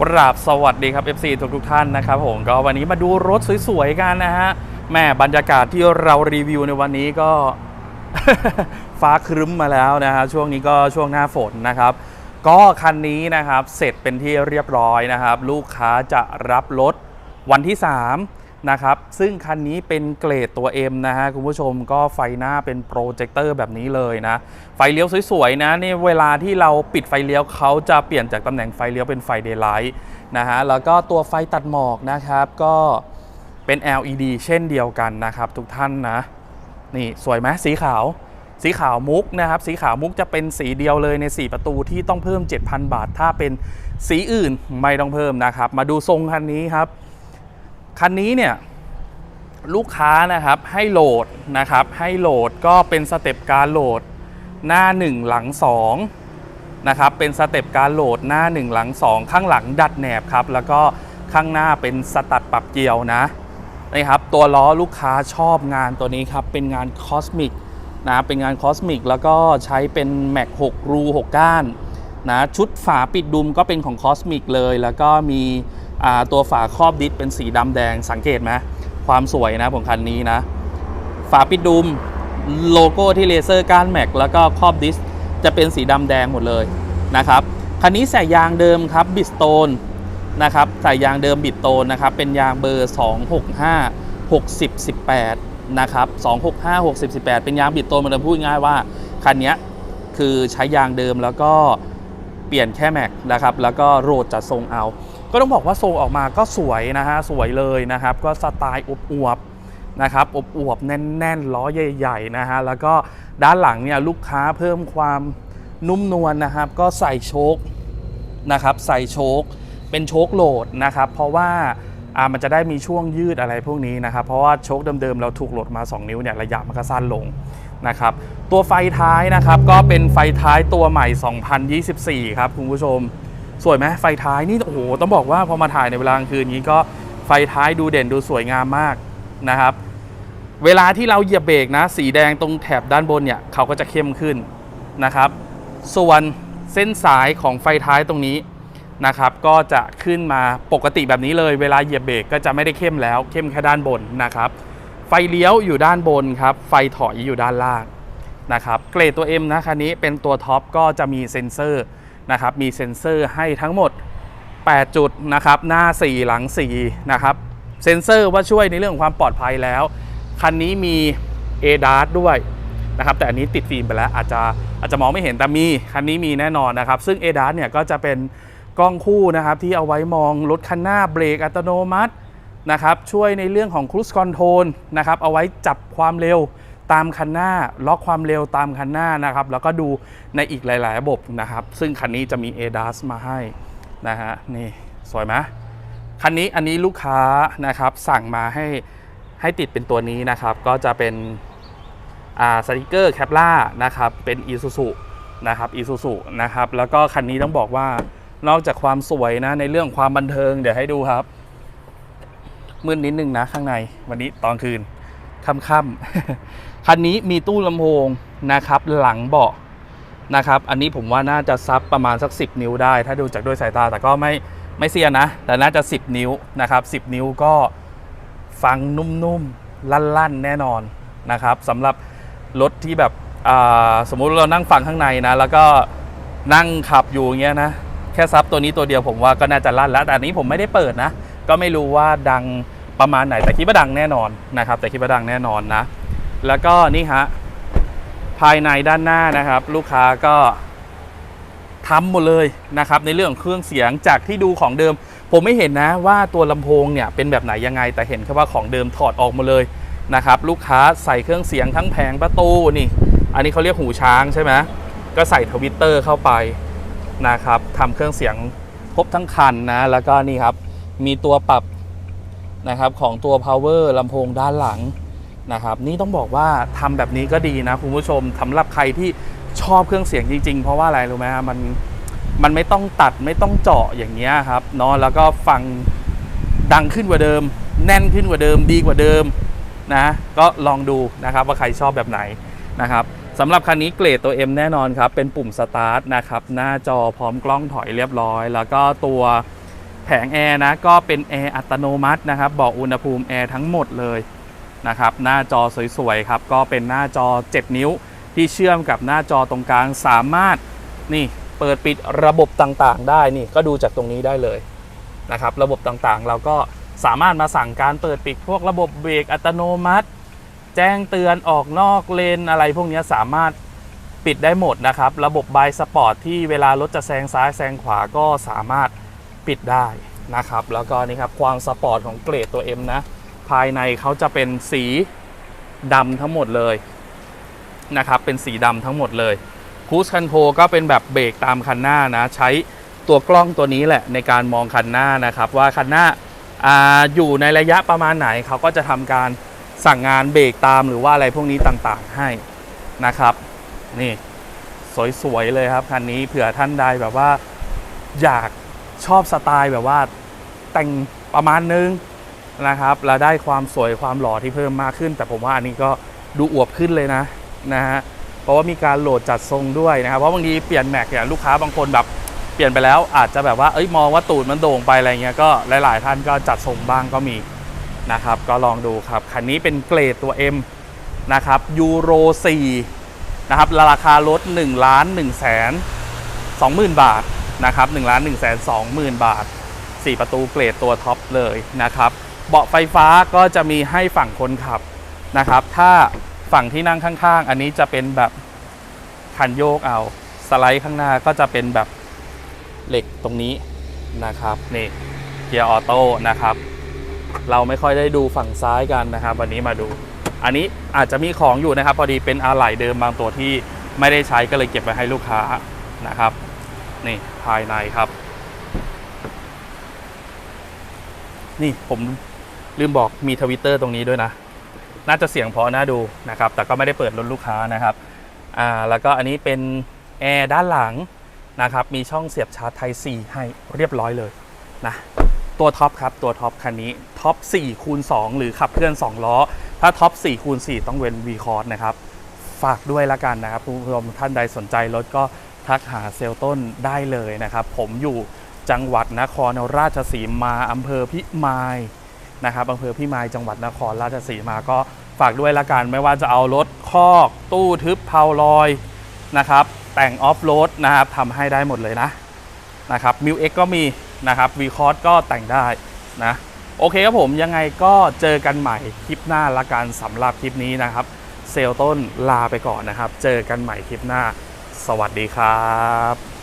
กราบสวัสดีครับ FC ทุกทุกๆท่านนะครับผมก็วันนี้มาดูรถสวยๆกันนะฮะแม่บรรยากาศที่เรารีวิวในวันนี้ก็ ฟ้าครึ้มมาแล้วนะฮะช่วงนี้ก็ช่วงหน้าฝนนะครับ ก็คันนี้นะครับเสร็จเป็นที่เรียบร้อยนะครับ ลูกค้าจะรับรถวันที่ 3 นะครับ ซึ่งคันนี้เป็นเกรดตัว M นะฮะคุณผู้ชมก็ไฟหน้าเป็นโปรเจคเตอร์แบบนี้เลยนะ ไฟเลี้ยวสวยๆนะนี่เวลาที่เราปิดไฟเลี้ยวเขาจะเปลี่ยนจากตำแหน่งไฟเลี้ยวเป็นไฟเดย์ไลท์นะฮะแล้วก็ตัวไฟตัดหมอกนะครับก็เป็น LED เช่นเดียวกันนะครับ ทุกท่านนะ นี่สวยไหมสีขาว สีขาวมุกนะครับ สีขาวมุกจะเป็นสีเดียวเลยใน 4 ประตูที่ต้องเพิ่ม 7,000 บาท ถ้าเป็นสีอื่นไม่ต้องเพิ่มนะครับ มาดูทรงคันนี้ครับ คันนี้เนี่ยลูกค้านะครับให้โหลดนะครับให้โหลดก็เป็นสเต็ปการโหลดหน้า 1 หลัง2นะครับเป็นสเต็ปการโหลดหน้า 1 หลัง 2 ข้างหลังดัดแหนบครับแล้วก็ข้างหน้าเป็นสตัดปรับเกียวนะนี่ครับตัวล้อลูกค้าชอบงานตัวนี้ครับเป็นงานคอสมิกนะเป็นงานคอสมิกแล้วก็ใช้เป็นแม็ก6รู 6 ก้านนะชุดฝาปิดดุมก็เป็นของคอสมิกเลย แล้วก็มี ตัวฝาครอบดิสเป็นสีดำแดงสังเกตไหมความสวยนะของคันนี้นะ ฝาปิดดุมโลโก้ที่เลเซอร์ก้านแม็กแล้วก็ครอบดิสจะเป็นสีดำแดงหมดเลยนะครับคันนี้ใส่ยางเดิมครับบิสโตนนะครับใส่ยางเดิมบิดโตนนะครับเป็นยางเบอร์ 265 60 18นะครับ265 60 18 เป็นยางบิดโตนมันจะพูดง่ายว่าคันนี้คือใช้ยางเดิมแล้วก็เปลี่ยนแค่แม็กนะครับแล้วก็โรดจัดทรงเอา ก็ต้องบอกว่าทรงออกมาก็สวยนะฮะสวยเลยนะครับ ก็สไตล์อวบๆนะครับอวบๆแน่นๆล้อใหญ่ๆนะฮะแล้วก็ด้านหลังเนี่ยลูกค้าเพิ่มความนุ่มนวลนะครับ ก็ใส่โชคนะครับ ใส่โชคเป็นโชคโหลดนะครับ เพราะว่าอ่ามันจะได้มีช่วงยืดอะไรพวกนี้นะครับ เพราะว่าโชคเดิมๆเราถูกโหลดมา 2 นิ้วเนี่ยระยะมันก็สั้นลงนะครับ ตัวไฟท้ายนะครับก็เป็นไฟท้ายตัวใหม่ 2024 ครับคุณผู้ชม สวยไหมไฟท้ายนี่โอ้โหต้องบอกว่าพอมาถ่ายในเวลากลางคืนนี้ก็ไฟท้ายดูเด่นดูสวยงามมากนะครับ เวลาที่เราเหยียบเบรกนะ สีแดงตรงแถบด้านบนเนี่ยเขาก็จะเข้มขึ้นนะครับ ส่วนเส้นสายของไฟท้ายตรงนี้นะครับก็จะขึ้นมาปกติแบบนี้เลย เวลาเหยียบเบรกก็จะไม่ได้เข้มแล้ว เข้มแค่ด้านบนนะครับ ไฟเลี้ยวอยู่ด้านบนครับ ไฟถอยอยู่ด้านล่างนะครับ เกรดตัว M นะคันนี้เป็นตัวท็อปก็จะมีเซ็นเซอร์ นะครับมีเซ็นเซอร์ให้ทั้งหมด 8 จุดนะครับหน้า 4 หลัง 4 นะครับ เซ็นเซอร์ว่าช่วยในเรื่องของความปลอดภัยแล้ว คันนี้มี a d a s ด้วยนะครับแต่อันนี้ติดฟิล์มไปแล้วอาจจะอาจจะมองไม่เห็นแต่มี คันนี้มีแน่นอนนะครับ ซึ่ง a d a s เนี่ยก็จะเป็นกล้องคู่นะครับที่เอาไว้มองรถคันหน้าเบรกอัตโนมัตินะครับช่วยในเรื่องของ cruise control นะครับเอาไว้จับความเร็ว ตามคันหน้า ล็อกความเร็วตามคันหน้านะครับ แล้วก็ดูในอีกหลาย ๆ ระบบนะครับ ซึ่งคันนี้จะมี a d a s มาให้นะฮะนี่สวยไหมคันนี้อันนี้ลูกค้านะครับสั่งมาให้ให้ติดเป็นตัวนี้นะครับ ก็จะเป็นสติกเกอร์แคปล่านะครับเป็น i s u z u นะครับ i s u z u นะครับแล้วก็คันนี้ต้องบอกว่านอกจากความสวยนะในเรื่องความบันเทิงเดี๋ยวให้ดูครับมืดนิดนึงนะข้างในวันนี้ตอนคืนค่ำๆ คันนี้มีตู้ลำโพงนะครับหลังเบาะนะครับ อันนี้ผมว่าน่าจะซับประมาณสัก 10 นิ้วได้ ถ้าดูจากด้วยสายตาแต่ก็ไม่ไม่เสียนะ แต่น่าจะ 10 นิ้วนะครับ10 นิ้วก็ฟังนุ่มๆ ลั่นๆ แน่นอนนะครับสำหรับรถที่แบบสมมุติเรานั่งฟังข้างในนะ แล้วก็นั่งขับอยู่เงี้ยนะ แค่ซับตัวนี้ตัวเดียวผมว่าก็น่าจะลั่นแล้วแต่อันนี้ผมไม่ได้เปิดนะ ก็ไม่รู้ว่าดังประมาณไหนแต่คิดว่าดังแน่นอนนะครับ แต่คิดว่าดังแน่นอนนะ แล้วก็นี่ฮะภายในด้านหน้านะครับ ลูกค้าก็ทำหมดเลยนะครับ ในเรื่องเครื่องเสียงจากที่ดูของเดิม ผมไม่เห็นนะว่าตัวลำโพงเนี่ยเป็นแบบไหนยังไง แต่เห็นแค่ว่าของเดิมถอดออกหมาเลยนะครับ ลูกค้าใส่เครื่องเสียงทั้งแผงประตูนี่ อันนี้เขาเรียกหูช้างใช่ไหมก็ใส่ทวิตเตอร์เข้าไปนะครับทำเครื่องเสียงครบทั้งคันนะ แล้วก็นี่ครับ มีตัวปรับนะครับของตัว power ลำโพงด้านหลัง นะครับนี่ต้องบอกว่าทำแบบนี้ก็ดีนะคุณผู้ชมสำหรับใครที่ชอบเครื่องเสียงจริง ๆ เพราะว่าอะไรรู้ไหมมันมันไม่ต้องตัดไม่ต้องเจาะอย่างเงี้ยครับเนาะแล้วก็ฟังดังขึ้นกว่าเดิม แน่นขึ้นกว่าเดิมดีกว่าเดิมนะก็ลองดูนะครับว่าใครชอบแบบไหนนะครับสำหรับคันนี้เกรดตัว M แน่นอนครับ เป็นปุ่มสตาร์ทนะครับหน้าจอพร้อมกล้องถอยเรียบร้อย แล้วก็ตัวแผงแอร์นะก็เป็นแอร์อัตโนมัตินะครับบอกอุณหภูมิแอร์ทั้งหมดเลย นะครับหน้าจอสวยๆครับก็เป็นหน้าจอ 7 นิ้วที่เชื่อมกับหน้าจอตรงกลางสามารถนี่เปิดปิดระบบต่างๆ ได้นี่ก็ดูจากตรงนี้ได้เลยนะครับระบบต่างๆ เราก็สามารถมาสั่งการเปิดปิดพวกระบบเบรกอัตโนมัติ แจ้งเตือนออกนอกเลนอะไรพวกนี้สามารถปิดได้หมดนะครับ ระบบบายสปอร์ตที่เวลารถจะแซงซ้ายแซงขวาก็สามารถปิดได้นะครับ แล้วก็นี่ครับความสปอร์ตของเกรดตัว M นะ ภายในเขาจะเป็นสีดำทั้งหมดเลยนะครับ เป็นสีดำทั้งหมดเลยคูสคันโทก็เป็นแบบเบรกตามคันหน้านะ ใช้ตัวกล้องตัวนี้แหละในการมองคันหน้านะครับ ว่าคันหน้าอาอยู่ในระยะประมาณไหนเขาก็จะทำการสั่งงานเบรกตามหรือว่าอะไรพวกนี้ต่างๆให้นะครับ นี่สวยๆเลยครับคันนี้เผื่อท่านใดแบบว่าอยากชอบสไตล์แบบว่าแต่งประมาณนึง นะครับแล้วได้ความสวยความหล่อที่เพิ่มมากขึ้น แต่ผมว่าอันนี้ก็ดูอวบขึ้นเลยนะนะฮะเพราะว่ามีการโหลดจัดทรงด้วยนะครับเพราะบางทีเปลี่ยนแม็กเนี่ยลูกค้าบางคนแบบเปลี่ยนไปแล้วอาจจะแบบว่าเอ้ยมองว่าตูดมันโด่งไปอะไรเงี้ยก็หลาย ๆ ท่านก็จัดทรงบ้างก็มีนะครับก็ลองดูครับคันนี้เป็นเกรดตัว M นะครับยูโร4นะครับราคารถ1ล้าน1แสน20,000 บาทนะครับ1ล้าน1แสน20,000 บาท 4 ประตูเกรดตัวท็อปเลยนะครับ เบาะไฟฟ้าก็จะมีให้ฝั่งคนขับนะครับ ถ้าฝั่งที่นั่งข้าง ๆ อันนี้จะเป็นแบบคันโยกเอาสไลด์ข้างหน้าก็จะเป็นแบบเหล็กตรงนี้นะครับนี่เกียร์ออโต้นะครับ เราไม่ค่อยได้ดูฝั่งซ้ายกันนะครับ วันนี้มาดู อันนี้อาจจะมีของอยู่นะครับ พอดีเป็นอะไหล่เดิมบางตัวที่ไม่ได้ใช้ก็เลยเก็บไว้ให้ลูกค้านะครับ นี่ภายในครับ นี่ผม ลืมบอกมีทวิตเตอร์ตรงนี้ด้วยนะ น่าจะเสียงพอน่าดูนะครับ แต่ก็ไม่ได้เปิดรถลูกค้านะครับอ่าแล้วก็อันนี้เป็นแอร์ด้านหลังนะครับ มีช่องเสียบชาร์จไทย 4 ให้เรียบร้อยเลยนะ ตัวท็อปครับตัวท็อปคันนี้ท็อป4คูณ2หรือขับเคลื่อน 2 ล้อ ถ้าท็อป4คูณ4ต้องเว้น V คอร์สนะครับ ฝากด้วยละกันนะครับคุณผู้ชมท่านใดสนใจรถก็ทักหาเซลต้นได้เลยนะครับ ผมอยู่จังหวัดนครราชสีมาอำเภอพิมาย นะครับอำเภอพิมายจังหวัดนครราชสีมาก็ฝากด้วยละกันไม่ว่าจะเอารถคอก ตู้ทึบเพาลอยนะครับแต่งออฟโรดนะครับทำให้ได้หมดเลยนะนะครับมิวเอ็กก็มีนะครับวีคอร์ก็แต่งได้นะโอเคครับผมยังไงก็เจอกันใหม่คลิปหน้าละกันสำหรับคลิปนี้นะครับ เซลต้นลาไปก่อนนะครับ เจอกันใหม่คลิปหน้า สวัสดีครับ